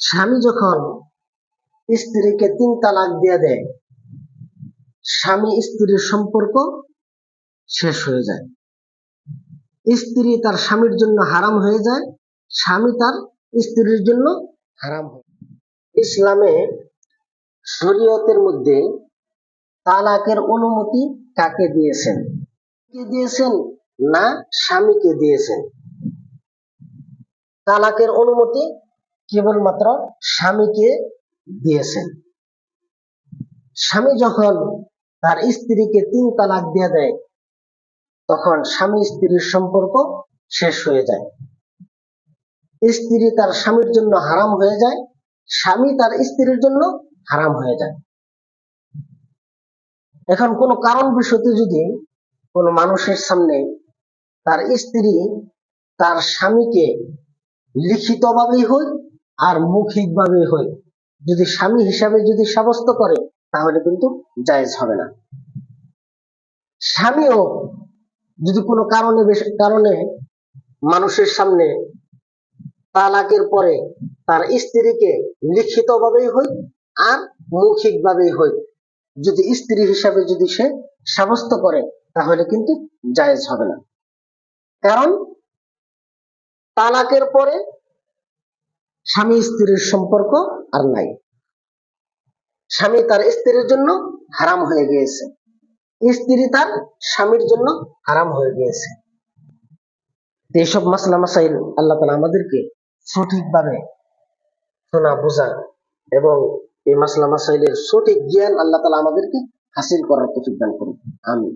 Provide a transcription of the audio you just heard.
স্বামী যখন স্ত্রীকে তিন তালাক দিয়ে দেয়, স্বামী স্ত্রীর সম্পর্ক শেষ হয়ে যায়। স্ত্রী তার স্বামীর জন্য হারাম হয়ে যায়, স্বামী তার স্ত্রীর জন্য হারাম হয়ে ইসলামে শরীয়তের মধ্যে তালাকের অনুমতি কাকে দিয়েছেন? কে দিয়েছেন না স্বামীকে দিয়েছেন? তালাকের অনুমতি কেবলমাত্র স্বামীকে দিয়েছেন। স্বামী যখন তার স্ত্রীকে তিন তালাক দিয়ে দেয়, তখন স্বামী স্ত্রীর সম্পর্ক শেষ হয়ে যায়। স্ত্রী তার স্বামীর জন্য হারাম হয়ে যায়, স্বামী তার স্ত্রীর জন্য হারাম হয়ে যায়। এখন কোনো কারণ বিষয়তে যদি কোনো মানুষের সামনে তার স্ত্রী তার স্বামীকে লিখিতভাবেই হোক আর মৌখিকভাবেই হোক যদি স্বামী হিসাবে যদি সাব্যস্ত করে, তাহলে কিন্তু জায়েজ হবে না। স্বামীও যদি কোনো কারণে কারণে মানুষের সামনে তালাকের পরে তার স্ত্রীকে লিখিতভাবেই হোক আর মৌখিকভাবেই হোক যদি স্ত্রী হিসাবে যদি সে সাব্যস্ত করে, তাহলে কিন্তু জায়েজ হবে না। কারণ তালাকের পরে স্বামী স্ত্রীর সম্পর্ক আর নাই। স্বামী তার স্ত্রীর জন্য হারাম হয়ে গিয়েছে। স্ত্রী তার স্বামীর জন্য হারাম হয়ে গিয়েছে। এইসব মাসলা মাসাইল আল্লাহ তালা আমাদেরকে সঠিকভাবে শোনা, বোঝা এবং এই মাসলা মাসাইলের সঠিক জ্ঞান আল্লাহ তালা আমাদেরকে হাসিল করার দান করুন। আমি